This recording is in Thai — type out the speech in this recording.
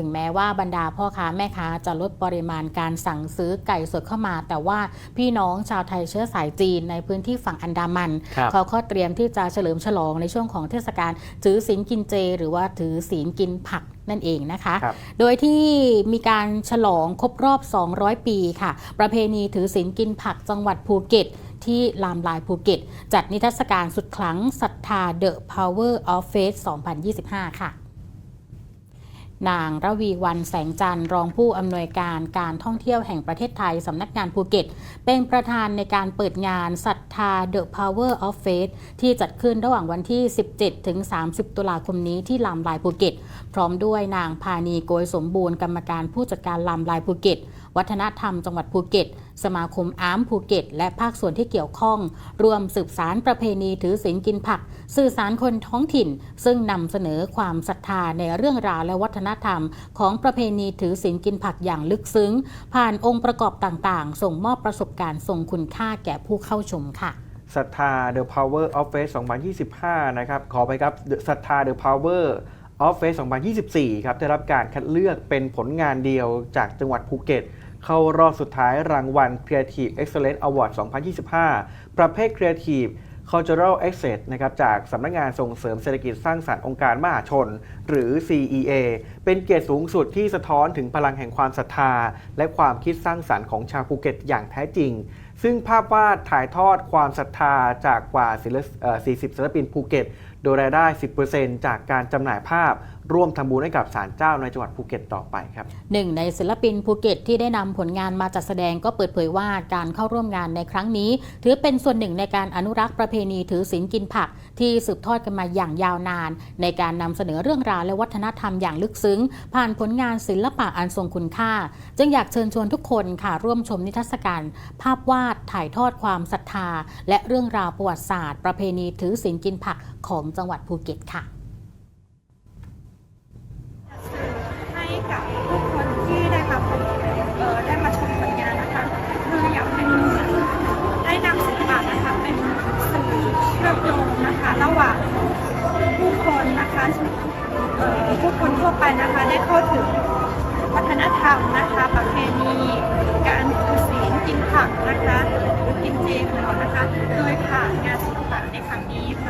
ถึงแม้ว่าบรรดาพ่อค้าแม่ค้าจะลดปริมาณการสั่งซื้อไก่สดเข้ามา แต่ว่าพี่น้องชาวไทยเชื้อสายจีนในพื้นที่ฝั่งอันดามันครับเขาก็เตรียมที่จะเฉลิมฉลองในช่วงของเทศกาลถือศีลกินเจ หรือว่าถือศีลกินผักนั่นเองนะคะครับโดยที่มีการฉลองครบรอบ 200 ปีค่ะ ประเพณีถือศีลกินผักจังหวัดภูเก็ตที่ลามลายภูเก็ต จัดนิทรรศการสุดครั้งศรัทธา The Power of Faith 2025 ค่ะ นางระวีวันแสงจันทร์รองผู้อำนวยการการท่องเที่ยวแห่งประเทศไทยสำนักงานภูเก็ต เป็นประธานในการเปิดงานศรัทธา The Power of Faith ที่จัดขึ้นระหว่างวันที่ 17 ถึง 30 ตุลาคมนี้ที่ลามลายภูเก็ต พร้อมด้วยนางพานีโกยสมบูรณ์กรรมการผู้จัดการลามลายภูเก็ต วัฒนธรรมจังหวัดภูเก็ต สมาคมอาร์มภูเก็ต และภาคส่วนที่เกี่ยวข้อง รวมสืบสารประเพณีถือศีลกินผัก สื่อสารคนท้องถิ่น ซึ่งนำเสนอความศรัทธาในเรื่องราวและวัฒนธรรม ของประเพณีถือศีลกินผักอย่างลึกซึ้ง ผ่านองค์ประกอบต่างๆ ส่งมอบประสบการณ์ทรงคุณค่าแก่ผู้เข้าชมค่ะศรัทธา The Power of Faith 2025 นะครับ ขอไปครับศรัทธา The Power of Faith 2024 ครับ ได้รับการคัดเลือกเป็นผลงานเดียวจากจังหวัดภูเก็ต เข้ารอบสุดท้ายรางวัล Creative Excellence Award 2025 ประเภท Creative Cultural Access นะครับจากสำนักงานส่งเสริมเศรษฐกิจสร้างสรรค์องค์การมหาชน หรือ CEA เป็นเกียรติสูงสุดที่สะท้อนถึงพลังแห่งความศรัทธา และความคิดสร้างสรรค์ของชาวภูเก็ตอย่างแท้จริง ซึ่งภาพวาดถ่ายทอดความศรัทธาจากกว่า 40 ศิลปินภูเก็ต โดยรายได้ 10%จากการจำหน่ายภาพร่วมทำบุญให้กับศาลเจ้าในจังหวัดภูเก็ตต่อไปครับหนึ่งในศิลปินภูเก็ตที่ได้นำผลงานมาจัดแสดงก็เปิดเผยว่าการเข้าร่วมงานในครั้งนี้ ถือเป็นส่วนหนึ่งในการอนุรักษ์ประเพพณีถือศีลกินผักที่สืบทอดกันมาอย่างยาวนาน ในการนำเสนอเรื่องราวและวัฒนธรรมอย่างลึกซึ้ง ผ่านผลงานศิลปะอันทรงคุณค่า จึงอยากเชิญชวนทุกคนค่ะร่วมชมนิทรรศการ ภาพวาดถ่ายทอดความศรัทธา และเรื่องราวประวัติศาสตร์ ประเพณีถือศีลกินผักของจังหวัดภูเก็ตค่ะ นะคะผู้คนทั่วไปนะคะได้เข้าถึงวัฒนธรรมนะคะ ประเพณีการถือศีลกินผักนะคะหรือกินเจของเรานะคะ โดยผ่านงานศิลปะในครั้งนี้ค่ะ